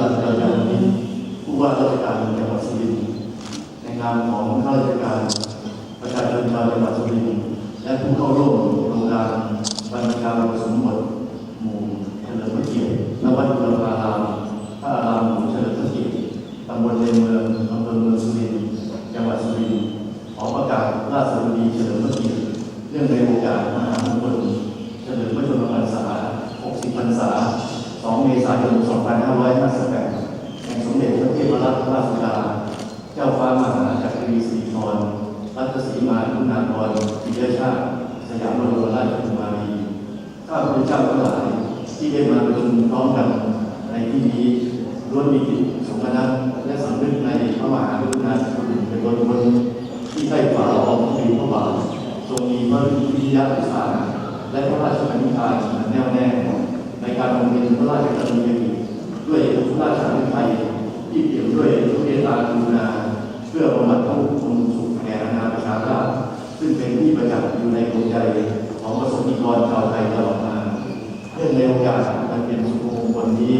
รัตน์ยานนิมิตรผู้ว่าราชการจังหวัดสุรินทร์ในนามของข้าราชการประชาชนชาวจังหวัดสุรินทร์และผู้เข้าร่วมโครงการบรรยากาศสมบทหมู่เฉลิมพระเกียรติณวัดบุรพารามพระอารามหลวงเฉลิมพระเกียรติตำบลในเมืองอำเภอเมืองสุรินทร์จังหวัดสุรินทร์ขอประกาศราชสวัสดีเฉลิมพระเกียรติเรื่องในโอกาสมหามงคล เฉลิมพระชนมพรรษา 60 พรรษา 2 เมษายน 2558แห่งสมเด็จพระเทพรัตนราชสุดา เจ้าฟ้ามหาจักรีสิริธรรัตนศรีมาคุณาภรณ์ปิยชาติ สยามบรมราชกุมารีข้าพเจ้าทั้งหลายที่ได้มาประชุมพร้อมกันในที่นี้ล้วนมีจิตสมนัตและสำนึกในพระมหากรุณาธิคุณเป็นบนบนที่ใต้ฝ่าละอองธุลีพระบาททรงมีพระวิทยาอุตสาหะและพระราชปณิธานอันแน่วแน่ ในการบำเพ็ญพระราชกรณียกิจด้วยพระราชาธิไทยที่เปี่ยมด้วยพระเมตตากรุณาเพื่อบำบัดทุกข์บำรุงสุขแก่อาณาประชาราซึ่งเป็นที่ประจักษ์อยู่ในดวงใจของประสบนิกรชาวไทยตลอดมาเนื่องในโอกาสอันเป็นสุขมงคลนี้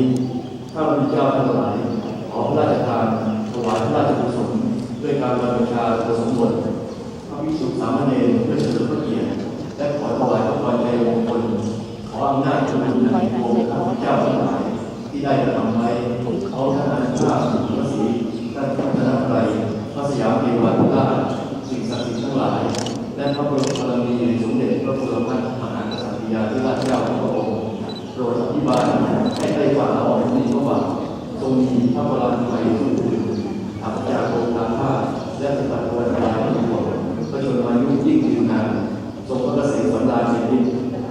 ข้าพเจ้าทั้งหลายขอพระราชทานถวายพระราชกุศลด้วยการบรรพชาอุปสมบทพระภิกษุสามเณรเพื่อเฉลิมพระเกียรติ ได้กระทำไว้เขาท่านอาจารย์พระศรีท่านพัฒนาไตรพระสยามเทวาธิราชสิ่งศักดิ์สิทธิ์ทั้งหลาย และพระบรมบารมีสมเด็จพระบรมมหากษัตริยาธิราชเจ้าพระองค์โปรดอธิบายให้ได้ฝ่าละอองธุลีพระบาททรงมีพระบารมีไตรสุขุนอัปจากโรงทานผ้าและสตัดวันตายทั้งปวงพระชนมายุยิ่งยืนนานทรงพระเกษมสำราญชีวิต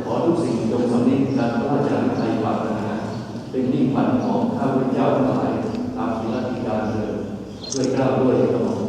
ขอทุกสิ่งจงสำนึกการพระราชาไทยปรารถนา มันของข้าพเจ้าทั้งหลายตามที่รัติการเดินด้วยก้าวด้วยกระหม่อม